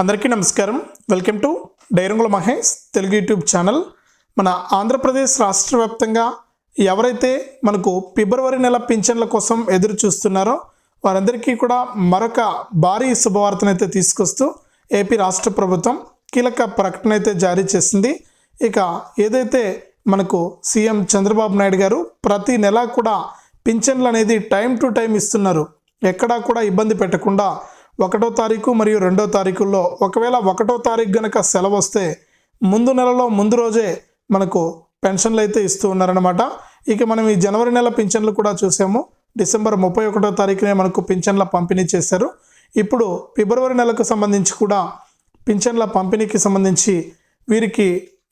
అందరికీ నమస్కారం. Welcome to Dairangula Mahesh Telugu YouTube channel. మన ఆంధ్రప్రదేశ్ రాష్ట్ర వ్యాప్తంగా ఎవరైతే మనకు ఫిబ్రవరి నెల పింఛన్ల కోసం ఎదురు చూస్తున్నారో వారందరికీ కూడా మరొక భారీ శుభవార్తనైతే తీసుకొస్తూ ఏపీ రాష్ట్ర ప్రభుత్వం కీలక ప్రకటన అయితే జారీ చేసింది. ఇక ఏదైతే మనకు సీఎం చంద్రబాబు నాయుడు గారు ప్రతి నెల కూడా పింఛన్లు అనేది టైం టు టైం ఇస్తున్నారు. ఎక్కడా కూడా ఇబ్బంది పెట్టకుండా ఒకటో తారీఖు మరియు రెండో తారీఖుల్లో ఒకవేళ ఒకటో తారీఖు గనక సెలవు వస్తే ముందు నెలలో ముందు రోజే మనకు పెన్షన్లు అయితే ఇస్తూ ఉన్నారనమాట ఇక మనం ఈ జనవరి నెల పింఛన్లు కూడా చూసాము. డిసెంబర్ ముప్పై ఒకటో తారీఖునే మనకు పింఛన్ల పంపిణీ చేశారు. ఇప్పుడు ఫిబ్రవరి నెలకు సంబంధించి కూడా పింఛన్ల పంపిణీకి సంబంధించి వీరికి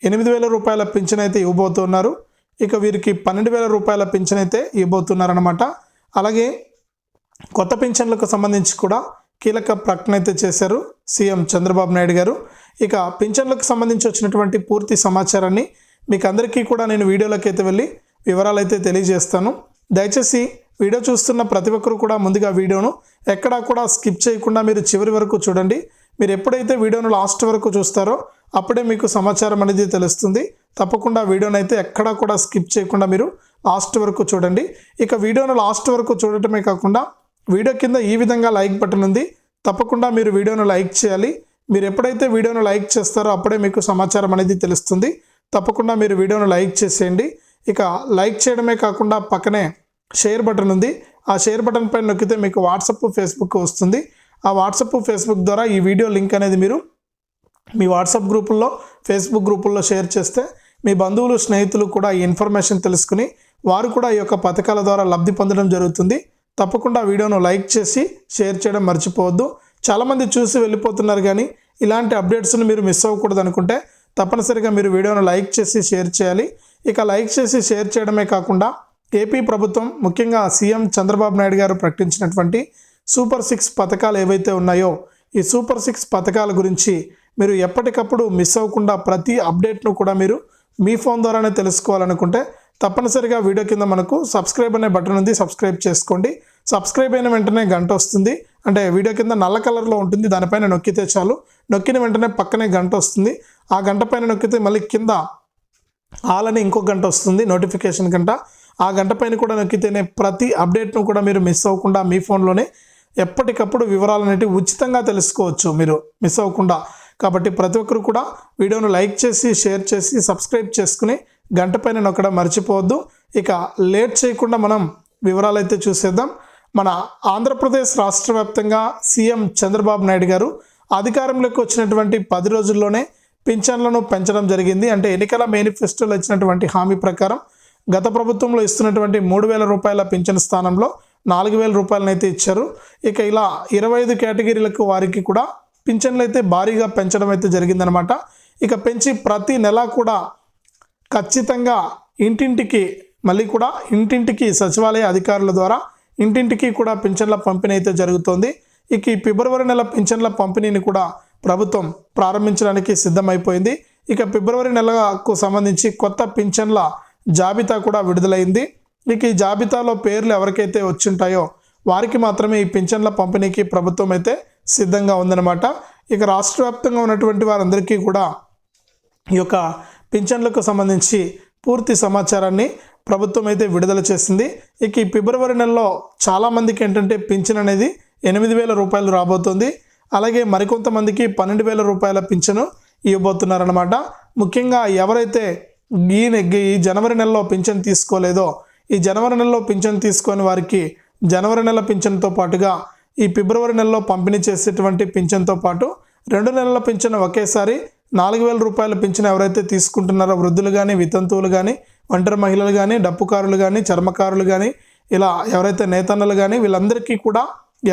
ఎనిమిది వేల రూపాయల పింఛన్ అయితే ఇవ్వబోతున్నారు. ఇక వీరికి పన్నెండు వేల రూపాయల పింఛన్ అయితే ఇవ్వబోతున్నారనమాట అలాగే కొత్త పింఛన్లకు సంబంధించి కూడా కీలక ప్రకటన అయితే చేశారు సీఎం చంద్రబాబు నాయుడు గారు. ఇక పింఛన్లకు సంబంధించి వచ్చినటువంటి పూర్తి సమాచారాన్ని మీకు అందరికీ కూడా నేను వీడియోలోకి అయితే వెళ్ళి వివరాలు అయితే తెలియజేస్తాను. దయచేసి వీడియో చూస్తున్న ప్రతి ఒక్కరు కూడా ముందుగా వీడియోను ఎక్కడా కూడా స్కిప్ చేయకుండా మీరు చివరి వరకు చూడండి. మీరు ఎప్పుడైతే వీడియోను లాస్ట్ వరకు చూస్తారో అప్పుడే మీకు సమాచారం అనేది తెలుస్తుంది. తప్పకుండా వీడియోను అయితే ఎక్కడా కూడా స్కిప్ చేయకుండా మీరు లాస్ట్ వరకు చూడండి. ఇక వీడియోను లాస్ట్ వరకు చూడటమే కాకుండా వీడియో కింద ఈ విధంగా లైక్ బటన్ ఉంది. తప్పకుండా మీరు వీడియోను లైక్ చేయాలి. మీరు ఎప్పుడైతే వీడియోను లైక్ చేస్తారో అప్పుడే మీకు సమాచారం అనేది తెలుస్తుంది. తప్పకుండా మీరు వీడియోను లైక్ చేసేయండి. ఇక లైక్ చేయడమే కాకుండా పక్కనే షేర్ బటన్ ఉంది. ఆ షేర్ బటన్ పైన నొక్కితే మీకు వాట్సప్ ఫేస్బుక్ వస్తుంది. ఆ వాట్సప్ ఫేస్బుక్ ద్వారా ఈ వీడియో లింక్ అనేది మీరు మీ వాట్సాప్ గ్రూపుల్లో ఫేస్బుక్ గ్రూపుల్లో షేర్ చేస్తే మీ బంధువులు స్నేహితులు కూడా ఈ ఇన్ఫర్మేషన్ తెలుసుకుని వారు కూడా ఈ యొక్క పథకాల ద్వారా లబ్ధి పొందడం జరుగుతుంది. తప్పకుండా వీడియోను లైక్ చేసి షేర్ చేయడం మర్చిపోవద్దు. చాలామంది చూసి వెళ్ళిపోతున్నారు కానీ ఇలాంటి అప్డేట్స్ని మీరు మిస్ అవ్వకూడదు అనుకుంటే తప్పనిసరిగా మీరు వీడియోను లైక్ చేసి షేర్ చేయాలి. ఇక లైక్ చేసి షేర్ చేయడమే కాకుండా ఏపీ ప్రభుత్వం ముఖ్యంగా సీఎం చంద్రబాబు నాయుడు గారు ప్రకటించినటువంటి సూపర్ సిక్స్ పథకాలు ఏవైతే ఉన్నాయో ఈ సూపర్ సిక్స్ పథకాల గురించి మీరు ఎప్పటికప్పుడు మిస్ అవ్వకుండా ప్రతి అప్డేట్ను కూడా మీరు మీ ఫోన్ ద్వారానే తెలుసుకోవాలనుకుంటే తప్పనిసరిగా వీడియో కింద మనకు సబ్స్క్రైబ్ అనే బటన్ ఉంది సబ్స్క్రైబ్ చేసుకోండి. సబ్స్క్రైబ్ అయిన వెంటనే గంట వస్తుంది. అంటే వీడియో కింద నల్ల కలర్లో ఉంటుంది దానిపైన నొక్కితే చాలు. నొక్కిన వెంటనే పక్కనే గంట వస్తుంది. ఆ గంట పైన నొక్కితే మళ్ళీ కింద ఆల్ అని ఇంకో గంట వస్తుంది నోటిఫికేషన్ గంట. ఆ గంట పైన కూడా నొక్కితేనే ప్రతి అప్డేట్ను కూడా మీరు మిస్ అవ్వకుండా మీ ఫోన్లోనే ఎప్పటికప్పుడు వివరాలు అనేవి ఉచితంగా తెలుసుకోవచ్చు మీరు మిస్ అవ్వకుండా. కాబట్టి ప్రతి ఒక్కరు కూడా వీడియోను లైక్ చేసి షేర్ చేసి సబ్స్క్రైబ్ చేసుకుని గంట పైన నొక్కడం మర్చిపోవద్దు. ఇక లేట్ చేయకుండా మనం వివరాలు అయితే చూసేద్దాం. మన ఆంధ్రప్రదేశ్ రాష్ట్ర వ్యాప్తంగా సీఎం చంద్రబాబు నాయుడు గారు అధికారంలోకి వచ్చినటువంటి పది రోజుల్లోనే పింఛన్లను పెంచడం జరిగింది. అంటే ఎన్నికల మేనిఫెస్టోలో ఇచ్చినటువంటి హామీ ప్రకారం గత ప్రభుత్వంలో ఇస్తున్నటువంటి మూడు వేల రూపాయల పింఛన్ స్థానంలో నాలుగు వేల రూపాయలను అయితే ఇచ్చారు. ఇక ఇలా ఇరవై ఐదు కేటగిరీలకు వారికి కూడా పింఛన్లు అయితే భారీగా పెంచడం అయితే జరిగిందనమాట. ఇక పెంచి ప్రతి నెల కూడా ఖచ్చితంగా ఇంటింటికి మళ్ళీ కూడా ఇంటింటికి సచివాలయ అధికారుల ద్వారా ఇంటింటికి కూడా పింఛన్ల పంపిణీ అయితే జరుగుతోంది. ఇక ఈ ఫిబ్రవరి నెల పింఛన్ల పంపిణీని కూడా ప్రభుత్వం ప్రారంభించడానికి సిద్ధమైపోయింది. ఇక ఫిబ్రవరి నెలకు సంబంధించి కొత్త పింఛన్ల జాబితా కూడా విడుదలైంది. ఇక ఈ జాబితాలో పేర్లు ఎవరికైతే వచ్చింటాయో వారికి మాత్రమే ఈ పింఛన్ల పంపిణీకి ప్రభుత్వం అయితే సిద్ధంగా ఉందన్నమాట. ఇక రాష్ట్ర వ్యాప్తంగా ఉన్నటువంటి వారందరికీ కూడా ఈ యొక్క పింఛన్లకు సంబంధించి పూర్తి సమాచారాన్ని ప్రభుత్వం అయితే విడుదల చేసింది. ఇక ఈ ఫిబ్రవరి నెలలో చాలామందికి ఏంటంటే పింఛన్ అనేది ఎనిమిది వేల రూపాయలు రాబోతుంది. అలాగే మరికొంతమందికి పన్నెండు వేల రూపాయల పింఛను ఇవ్వబోతున్నారనమాట ముఖ్యంగా ఎవరైతే ఈ నె- ఈ జనవరి నెలలో పింఛన్ తీసుకోలేదో ఈ జనవరి నెలలో పింఛన్ తీసుకొని వారికి జనవరి నెల పింఛన్తో పాటుగా ఈ ఫిబ్రవరి నెలలో పంపిణీ చేసేటువంటి పింఛన్తో పాటు రెండు నెలల పింఛన్ ఒకేసారి నాలుగు వేల రూపాయల పింఛను ఎవరైతే తీసుకుంటున్నారో వృద్ధులు కానీ వితంతువులు కానీ ఒంటరి మహిళలు కానీ డప్పుకారులు కానీ చర్మకారులు కానీ ఇలా ఎవరైతే నేతన్నలు కానీ వీళ్ళందరికీ కూడా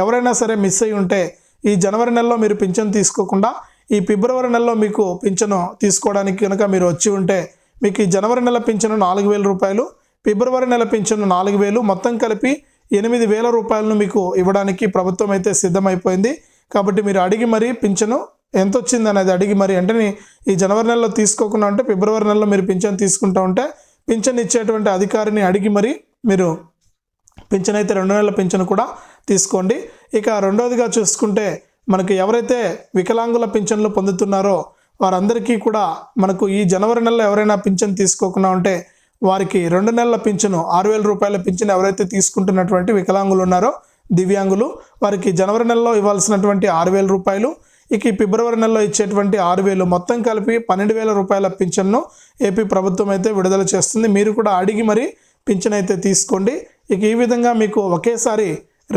ఎవరైనా సరే మిస్ అయి ఉంటే ఈ జనవరి నెలలో మీరు పింఛను తీసుకోకుండా ఈ ఫిబ్రవరి నెలలో మీకు పింఛను తీసుకోవడానికి కనుక మీరు వచ్చి ఉంటే మీకు ఈ జనవరి నెల పింఛను నాలుగు వేల రూపాయలు ఫిబ్రవరి నెల పింఛను నాలుగు వేలు మొత్తం కలిపి ఎనిమిది వేల రూపాయలను మీకు ఇవ్వడానికి ప్రభుత్వం అయితే సిద్ధమైపోయింది. కాబట్టి మీరు అడిగి మరీ పింఛను ఎంత వచ్చింది అనేది అడిగి మరి వెంటనే ఈ జనవరి నెలలో తీసుకోకుండా ఉంటే ఫిబ్రవరి నెలలో మీరు పింఛన్ తీసుకుంటా ఉంటే పింఛన్ ఇచ్చేటువంటి అధికారిని అడిగి మరి మీరు పింఛన్ అయితే రెండు నెలల పింఛన్ కూడా తీసుకోండి. ఇక రెండవదిగా చూసుకుంటే మనకు ఎవరైతే వికలాంగుల పింఛన్లు పొందుతున్నారో వారందరికీ కూడా మనకు ఈ జనవరి నెలలో ఎవరైనా పింఛన్ తీసుకోకుండా ఉంటే వారికి రెండు నెలల పింఛను ఆరు వేల రూపాయల పింఛను ఎవరైతే తీసుకుంటున్నటువంటి వికలాంగులు ఉన్నారో దివ్యాంగులు. వారికి జనవరి నెలలో ఇవ్వాల్సినటువంటి ఆరు వేల రూపాయలు ఇక ఫిబ్రవరి నెలలో ఇచ్చేటువంటి ఆరు వేలు మొత్తం కలిపి పన్నెండు వేల రూపాయల పింఛన్ను ఏపీ ప్రభుత్వం అయితే విడుదల చేస్తుంది. మీరు కూడా అడిగి మరి పింఛన్ అయితే తీసుకోండి. ఇక ఈ విధంగా మీకు ఒకేసారి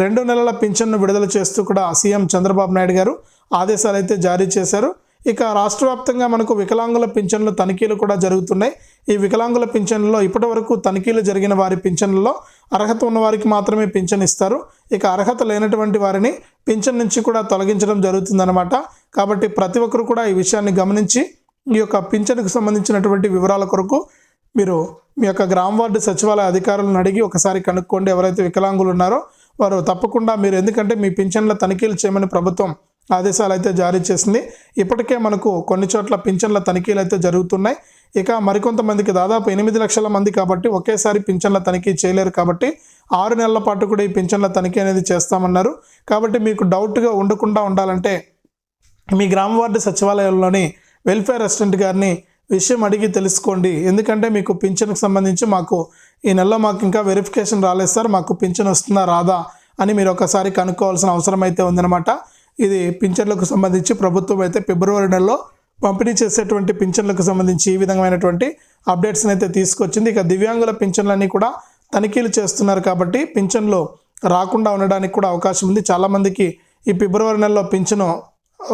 రెండు నెలల పింఛన్ను విడుదల చేస్తూ కూడా సీఎం చంద్రబాబు నాయుడు గారు ఆదేశాలు అయితే జారీ చేశారు. ఇక రాష్ట్ర వ్యాప్తంగా మనకు వికలాంగుల పింఛన్ల తనిఖీలు కూడా జరుగుతున్నాయి. ఈ వికలాంగుల పింఛన్లలో ఇప్పటి వరకు తనిఖీలు జరిగిన వారి పింఛన్లలో అర్హత ఉన్న వారికి మాత్రమే పింఛన్ ఇస్తారు. ఇక అర్హత లేనటువంటి వారిని పింఛన్ నుంచి కూడా తొలగించడం జరుగుతుందన్నమాట. కాబట్టి ప్రతి ఒక్కరు కూడా ఈ విషయాన్ని గమనించి ఈ యొక్క పింఛన్కు సంబంధించినటువంటి వివరాల కొరకు మీరు మీ యొక్క గ్రామ వార్డు సచివాలయ అధికారులను అడిగి ఒకసారి కనుక్కోండి ఎవరైతే వికలాంగులు ఉన్నారో వారు తప్పకుండా మీరు ఎందుకంటే మీ పింఛన్ల తనిఖీలు చేయమని ప్రభుత్వం ఆదేశాలు అయితే జారీ చేసింది. ఇప్పటికే మనకు కొన్ని చోట్ల పింఛన్ల తనిఖీలు అయితే జరుగుతున్నాయి. ఇక మరికొంతమందికి దాదాపు ఎనిమిది లక్షల మంది కాబట్టి ఒకేసారి పింఛన్ల తనిఖీ చేయలేరు కాబట్టి ఆరు నెలల పాటు కూడా ఈ పింఛన్ల తనిఖీ అనేది చేస్తామన్నారు. కాబట్టి మీకు డౌట్గా ఉండకుండా ఉండాలంటే మీ గ్రామ వార్డు సచివాలయంలోని వెల్ఫేర్ అసిస్టెంట్ గారిని విషయం అడిగి తెలుసుకోండి. ఎందుకంటే మీకు పింఛన్కి సంబంధించి మాకు ఈ నెలలో మాకు ఇంకా వెరిఫికేషన్ రాలేదు సార్. మాకు పింఛన్ వస్తుందా రాదా అని మీరు ఒకసారి కనుక్కోవాల్సిన అవసరం అయితే ఉందన్నమాట. ఇది పింఛన్లకు సంబంధించి ప్రభుత్వం అయితే ఫిబ్రవరి నెలలో పంపిణీ చేసేటువంటి పింఛన్లకు సంబంధించి ఈ విధమైనటువంటి అప్డేట్స్ని అయితే తీసుకొచ్చింది. ఇక దివ్యాంగుల పింఛన్లన్నీ కూడా తనిఖీలు చేస్తున్నారు కాబట్టి పింఛన్లు రాకుండా ఉండడానికి కూడా అవకాశం ఉంది. చాలామందికి ఈ ఫిబ్రవరి నెలలో పింఛను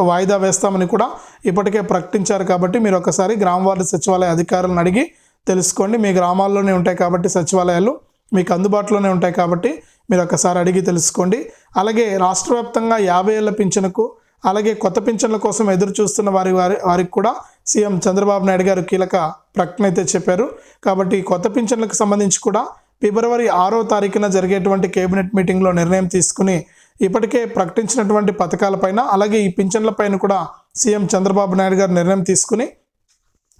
వాయిదా వేస్తామని కూడా ఇప్పటికే ప్రకటించారు కాబట్టి మీరు ఒకసారి గ్రామ వార్డు సచివాలయ అధికారులను అడిగి తెలుసుకోండి. మీ గ్రామాల్లోనే ఉంటాయి కాబట్టి సచివాలయాలు మీకు అందుబాటులోనే ఉంటాయి కాబట్టి మీరు ఒకసారి అడిగి తెలుసుకోండి. అలాగే రాష్ట్ర వ్యాప్తంగా యాభై ఏళ్ళ పింఛనుకు అలాగే కొత్త పింఛన్ల కోసం ఎదురు చూస్తున్న వారి వారి వారికి కూడా సీఎం చంద్రబాబు నాయుడు గారు కీలక ప్రకటన అయితే చెప్పారు. కాబట్టి కొత్త పింఛన్లకు సంబంధించి కూడా ఫిబ్రవరి ఆరో తారీఖున జరిగేటువంటి కేబినెట్ మీటింగ్లో నిర్ణయం తీసుకుని ఇప్పటికే ప్రకటించినటువంటి పథకాలపైన అలాగే ఈ పింఛన్లపైన కూడా సీఎం చంద్రబాబు నాయుడు గారు నిర్ణయం తీసుకుని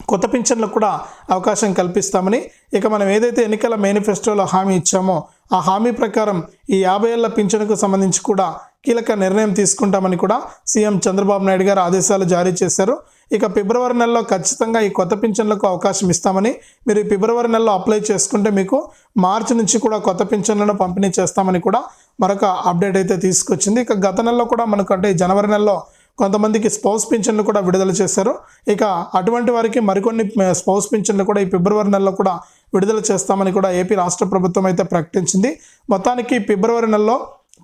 కొత్త పింఛన్లకు కూడా అవకాశం కల్పిస్తామని ఇక మనం ఏదైతే ఎన్నికల మేనిఫెస్టోలో హామీ ఇచ్చామో ఆ హామీ ప్రకారం ఈ యాభై ఏళ్ళ పింఛనుకు సంబంధించి కూడా కీలక నిర్ణయం తీసుకుంటామని కూడా సీఎం చంద్రబాబు నాయుడు గారు ఆదేశాలు జారీ చేశారు. ఇక ఫిబ్రవరి నెలలో ఖచ్చితంగా ఈ కొత్త పింఛన్లకు అవకాశం ఇస్తామని మీరు ఈ ఫిబ్రవరి నెలలో అప్లై చేసుకుంటే మీకు మార్చి నుంచి కూడా కొత్త పింఛన్లను పంపిణీ చేస్తామని కూడా మరొక అప్డేట్ అయితే తీసుకొచ్చింది. ఇక గత నెలలో కూడా మనకు అంటే జనవరి నెలలో కొంతమందికి స్పౌస్ పింఛన్లు కూడా విడుదల చేశారు. ఇక అటువంటి వారికి మరికొన్ని స్పౌస్ పింఛన్లు కూడా ఈ ఫిబ్రవరి నెలలో కూడా విడుదల చేస్తామని కూడా ఏపీ రాష్ట్ర ప్రభుత్వం అయితే ప్రకటించింది. మొత్తానికి ఫిబ్రవరి నెలలో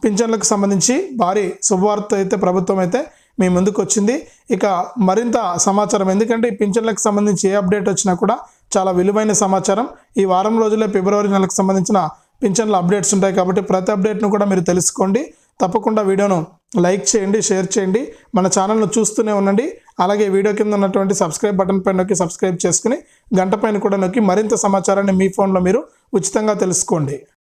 పింఛన్లకు సంబంధించి భారీ శుభవార్త అయితే ప్రభుత్వం అయితే మీ ముందుకు వచ్చింది. ఇక మరింత సమాచారం ఎందుకంటే ఈ పింఛన్లకు సంబంధించి ఏ అప్డేట్ వచ్చినా కూడా చాలా విలువైన సమాచారం. ఈ వారం రోజులే ఫిబ్రవరి నెలకు సంబంధించిన పింఛన్ల అప్డేట్స్ ఉంటాయి కాబట్టి ప్రతి అప్డేట్ను కూడా మీరు తెలుసుకోండి. తప్పకుండా వీడియోను లైక్ చేయండి షేర్ చేయండి. మన ఛానల్ను చూస్తూనే ఉండండి. అలాగే వీడియో కింద ఉన్నటువంటి సబ్స్క్రైబ్ బటన్ పైన నొక్కి సబ్స్క్రైబ్ చేసుకుని గంట పైన కూడా నొక్కి మరింత సమాచారాన్ని మీ ఫోన్లో మీరు ఉచితంగా తెలుసుకోండి.